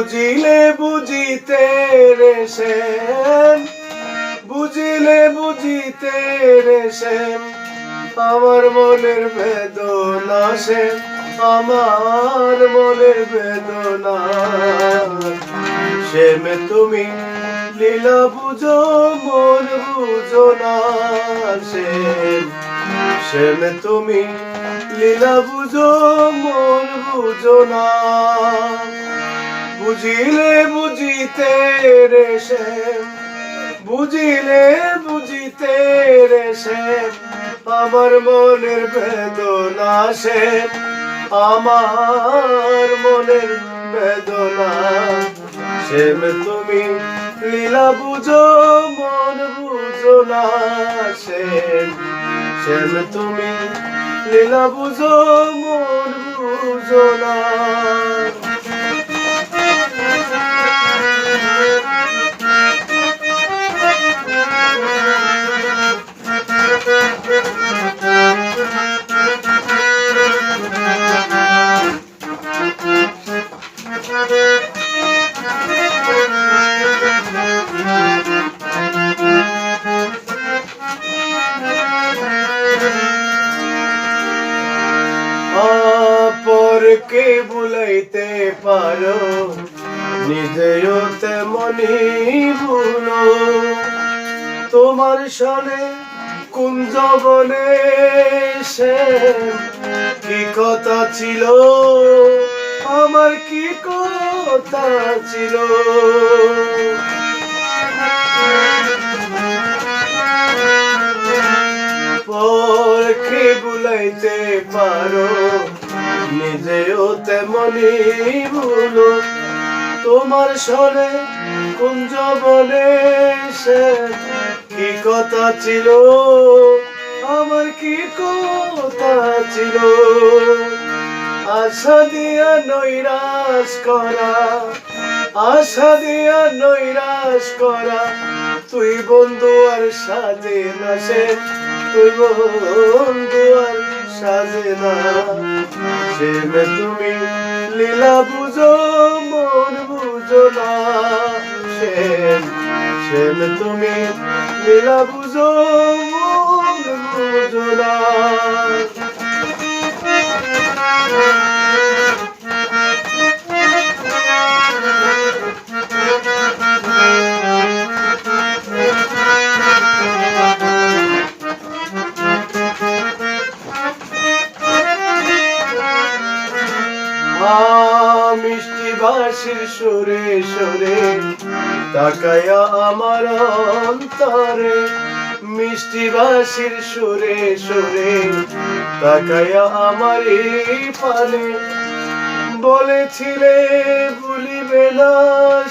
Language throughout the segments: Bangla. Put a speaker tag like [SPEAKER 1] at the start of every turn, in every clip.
[SPEAKER 1] বুঝিলে বুঝিতে রে শ্যাম বুঝিলে বুঝিতে রে শ্যাম আমার মনের বেদনা সে আমার মনের বেদনা। শ্যামে তুমি লীলা বুঝো, মন বুঝো না শ্যাম শ্যামে তুমি লীলা বুঝো, মন বুঝো না। বুঝিলে বুঝিতে রে শ্যাম, বুঝিলে বুঝিতে রে শ্যাম, আমার মনের বেদনা শ্যাম, আমার মনের বেদনা শ্যাম, তুমি লীলা বুঝো, মন বুঝো না শ্যাম শ্যাম, তুমি লীলা বুঝো, মন বুঝো না। অপরকে ভুলাইতে পারো নিজেও তেমনি ভুলো তোমার সনে কুঞ্জ বনে সে কি কথা ছিল আমার কি কথা ছিল পরকে বুলাইতে পারো নিজেও তেমনি ভুলো। তোমার স্বরে কুঞ্জ বলে সে কি কথা ছিল? আমার কি কথা ছিল? আশা দিয়া নৈরাশ করা, আশা দিয়া নৈরাশ করা। তুই বন্ধু আর সাজে না সে, তুই বন্ধু আর সাজে না সে তুমি লীলা বুঝো, মন বুঝো না। সে সেম তুমি লীলা বুঝো, মন বুঝো না। মিষ্টি বাসির সুরে সুরে, তাকায়া আমার অন্তরে। মিষ্টি বাসির সুরে সুরে, তাকায়া আমার পানে বলেছিলে, ভুলিবে না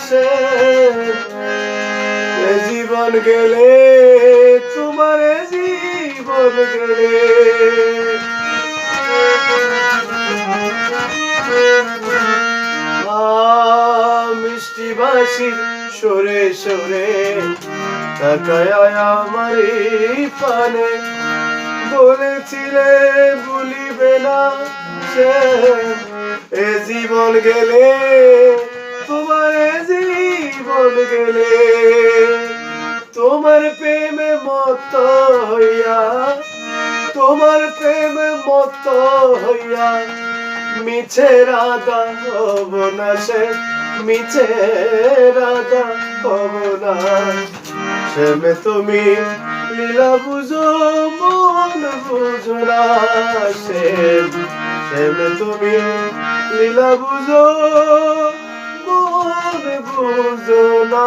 [SPEAKER 1] সে। জীবন গেলে, তোমার জীবন গেলে। মিষ্টি বাসি সরে সরে, তাকায় আমার পানে বলেছিলে, ভুলিবে না সে। এ জীবন গেলে, তোমার জীবন গেলে, তোমার প্রেমে মত হইয়া, তোমার প্রেমে মত হইয়া মিছে রাধা সে মিছে রাধা হব না সেমে তুমি লীলা বুঝো, মন বুঝো না সেমে তুমি লীলা বুঝো, মন বুঝো না।